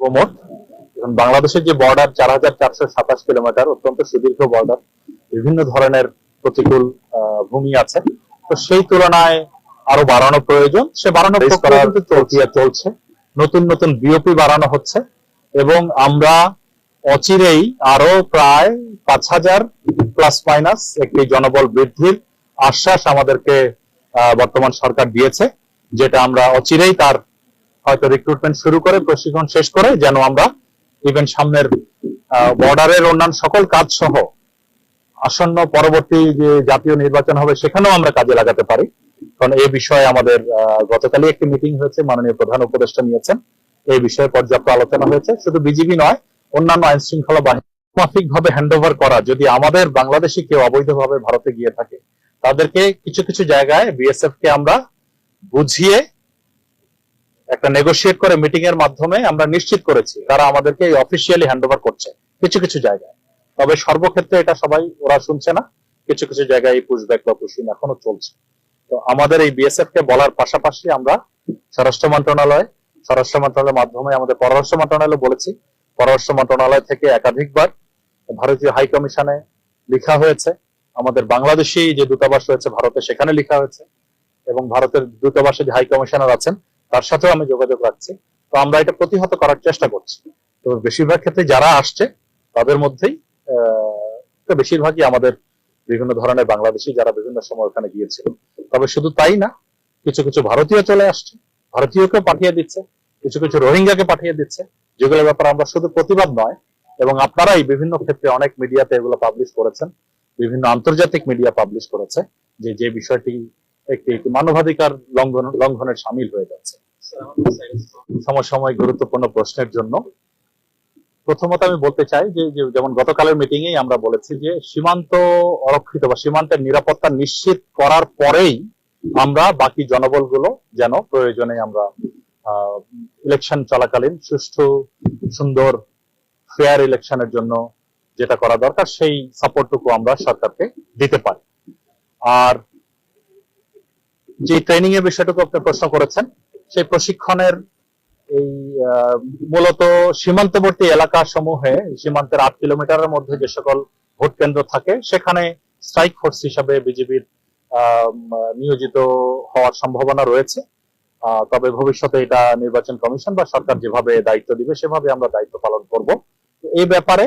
মোট এখন বাংলাদেশের যে বর্ডার চার হাজার চারশো সাতাশ কিলোমিটার অত্যন্ত সুদীর্ঘ বর্ডার বিভিন্ন ধরনের প্রতিকূল ভূমি আছে। তো সেই তুলনায় আরও বাড়ানো প্রয়োজন। সে বাড়ানো প্রক্রিয়া চলছে। নতুন নতুন বিওপি বাড়ানো হচ্ছে। এবং আমরা অচিরেই আরও প্রায় পাঁচ হাজার প্লাস মাইনাস একটি জনবল বৃদ্ধির আশ্বাস আমাদেরকে বর্তমান সরকার দিয়েছে যেটা আমরা অচিরেই তার হয়তো রিক্রুটমেন্ট শুরু করে, প্রশিক্ষণ শেষ করে, যেন আমরা ইভেন সামনের বর্ডারের অন্যান্য সকল কাজ সহ আসন্ন পরবর্তী যে জাতীয় নির্বাচন হবে, সেখানেও আমরা কাজে লাগাতে পারি। কারণ এই বিষয়ে আমাদের গতকালই একটি মিটিং হয়েছে, মাননীয় প্রধান উপদেষ্টা নিয়েছেন। এই বিষয়ে পর্যাপ্ত আলোচনা হয়েছে। শুধু বিজিবি নয়, অন্যান্য আইন শৃঙ্খলা বাহিনী মাফিক ভাবে হ্যান্ড ওভার করা, যদি আমাদের বাংলাদেশি কেউ অবৈধভাবে ভারতে গিয়ে থাকে, তাদেরকে কিছু কিছু জায়গায় বিএসএফ কে আমরা বুঝিয়ে একটা নেগোশিয়েট করে মিটিং এর মাধ্যমে আমরা নিশ্চিত করেছি তারা আমাদেরকে অফিসিয়ালি হ্যান্ড ওভার করছে কিছু কিছু জায়গায়। তবে সর্বক্ষেত্রে এটা সবাই ওরা শুনছে না। কিছু কিছু জায়গায় এই পুশব্যাক বা পুশিন এখনও চলছে। তো আমাদের এই বিএসএফ কে বলার পাশাপাশি আমরা স্বরাষ্ট্র মন্ত্রণালয়, স্বরাষ্ট্র মন্ত্রণালয়ের মাধ্যমে আমাদের পররাষ্ট্র মন্ত্রণালয় বলেছি। পররাষ্ট্র মন্ত্রণালয় থেকে একাধিকবার ভারতীয় হাই কমিশনে লেখা হয়েছে। আমাদের বাংলাদেশি যে দূতাবাস রয়েছে ভারতে সেখানে লেখা হয়েছে এবং ভারতের দূতাবাসে যে হাই কমিশনার আছেন তার সাথেও আমি যোগাযোগ রাখছি। তো আমরা এটা প্রতিহত করার চেষ্টা করছি। তো বেশিরভাগ ক্ষেত্রে যারা আসছে, তাদের মধ্যেই বেশিরভাগই আমাদের বিভিন্ন ধরনের বাংলাদেশি যারা বিভিন্ন সময় ওখানে গিয়েছিল। তবে শুধু তাই না, কিছু কিছু ভারতীয় চলে আসছে। ভারতীয়কেও পাঠিয়ে দিচ্ছে, কিছু কিছু রোহিঙ্গাকে পাঠিয়ে দিচ্ছে, যেগুলোর ব্যাপারে আমরা শুধু প্রতিবাদ নয়, এবং আপনারাই বিভিন্ন ক্ষেত্রে অনেক মিডিয়াতে এগুলো পাবলিশ করেছেন, বিভিন্ন আন্তর্জাতিক মিডিয়া পাবলিশ করেছে, যে যে বিষয়টি একটি মানবাধিকার লঙ্ঘন, লঙ্ঘনের সামিল হয়ে যাচ্ছে। সমসাময়িক গুরুত্বপূর্ণ প্রশ্নের জন্য। প্রথমত আমি বলতে চাই যে যেমন গতকালের মিটিং এই আমরা বলেছি যে, সীমান্ত অরক্ষিত বা সীমান্তের নিরাপত্তা নিশ্চিত করার পরেই আমরা বাকি জনবলগুলো যেন প্রয়োজনে আমরা ইলেকশন চলাকালীন সুষ্ঠু, সুন্দর ফেয়ার ইলেকশনের জন্য যেটা করা দরকার, সেই সাপোর্টটুকু আমরা সরকারকে দিতে পারি। আর যে ট্রেনিং এর বিষয়টুকু আপনি প্রশ্ন করেছেন, সেই প্রশিক্ষণের এই মূলত সীমান্তবর্তী এলাকা সমূহে সীমান্তের আট কিলোমিটারের মধ্যে যে সকল ভোট কেন্দ্র থাকে, সেখানে স্ট্রাইক ফোর্স হিসাবে বিজেপির নিয়োজিত হওয়ার সম্ভাবনা রয়েছে। তবে ভবিষ্যতে এটা নির্বাচন কমিশন বা সরকার যেভাবে দায়িত্ব দিবে, সেভাবে আমরা দায়িত্ব পালন করব। এই ব্যাপারে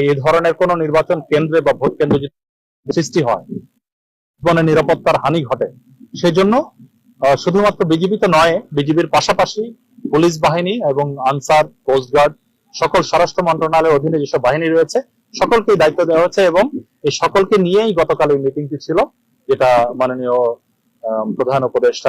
এই ধরনের কোন নির্বাচন কেন্দ্রে বা ভোট কেন্দ্রে সৃষ্টি হয় জীবনের নিরাপত্তার হানি ঘটে সেজন্য শুধুমাত্র বিজিবি তো নয় বিজিবির পাশাপাশি পুলিশ বাহিনী এবং আনসার কোস্টগার্ড সকল স্বরাষ্ট্র মন্ত্রণালয়ের অধীনে যেসব বাহিনী রয়েছে সকলকে দায়িত্ব দেওয়া হয়েছে এবং এই সকলকে নিয়েই গতকাল এই মিটিংটি ছিল, যেটা মাননীয় প্রধান উপদেষ্টা